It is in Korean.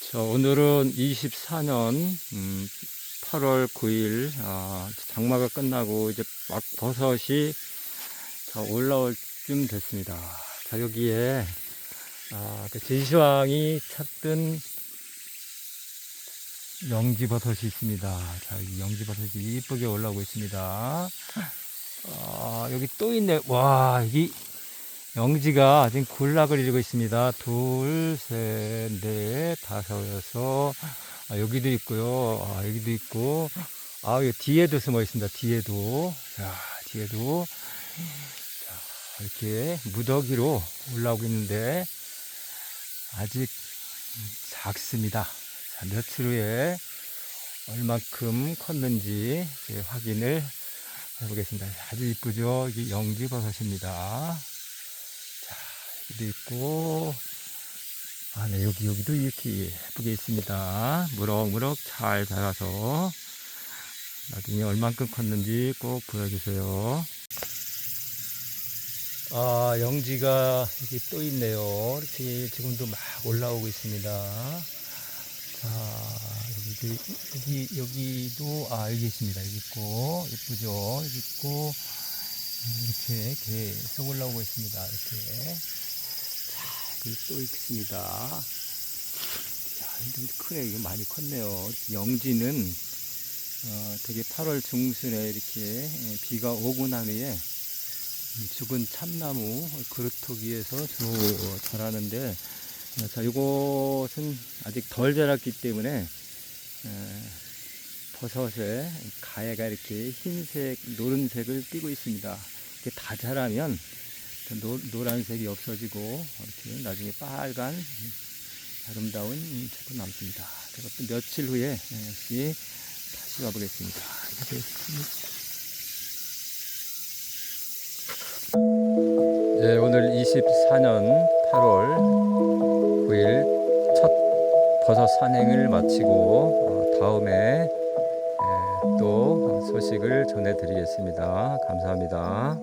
자, 오늘은 24년 음, 8월 9일 아, 장마가 끝나고 이제 막 버섯이 자, 올라올 쯤 됐습니다. 자 여기에 아, 그 제시왕이 찾던 영지버섯이 있습니다. 자, 이 영지버섯이 이쁘게 올라오고 있습니다. 아, 여기 또 있네. 와, 이 영지가 지금 군락을 이루고 있습니다. 둘, 셋, 넷, 다섯, 여섯. 아, 여기도 있고요. 아, 여기도 있고. 아, 여기 뒤에도 숨어 있습니다. 뒤에도. 자, 뒤에도. 자, 이렇게 무더기로 올라오고 있는데, 아직 작습니다. 자, 며칠 후에 얼만큼 컸는지 확인을 해보겠습니다. 아주 이쁘죠? 이게 영지버섯입니다. 자, 여기도 있고, 아, 네, 여기, 여기도 이렇게 예쁘게 있습니다. 무럭무럭 잘 자라서, 나중에 얼만큼 컸는지 꼭 보여주세요. 아, 영지가 여기 또 있네요. 이렇게 지금도 막 올라오고 있습니다. 자, 여기도, 여기, 여기도, 아, 여기 있습니다. 여기 있고, 예쁘죠? 여기 있고, 이렇게 계속 올라오고 있습니다. 이렇게. 또 있습니다. 야, 좀 크네. 이거 많이 컸네요. 영지는, 어, 되게 8월 중순에 이렇게 예, 비가 오고 난 후에 음, 죽은 참나무 그루터 위에서 주로 자라는데, 어, 자, 이것은 아직 덜 자랐기 때문에, 에, 버섯에 가해가 이렇게 흰색, 노란색을 띠고 있습니다. 이렇게 다 자라면 노, 노란색이 없어지고 이렇게 나중에 빨간 음, 아름다운 색으로 남습니다. 또 며칠 후에 에, 다시 다시 와보겠습니다. 네, 오늘 24년 8월 9일 첫 버섯 산행을 마치고 어, 다음에 예, 또 소식을 전해드리겠습니다. 감사합니다.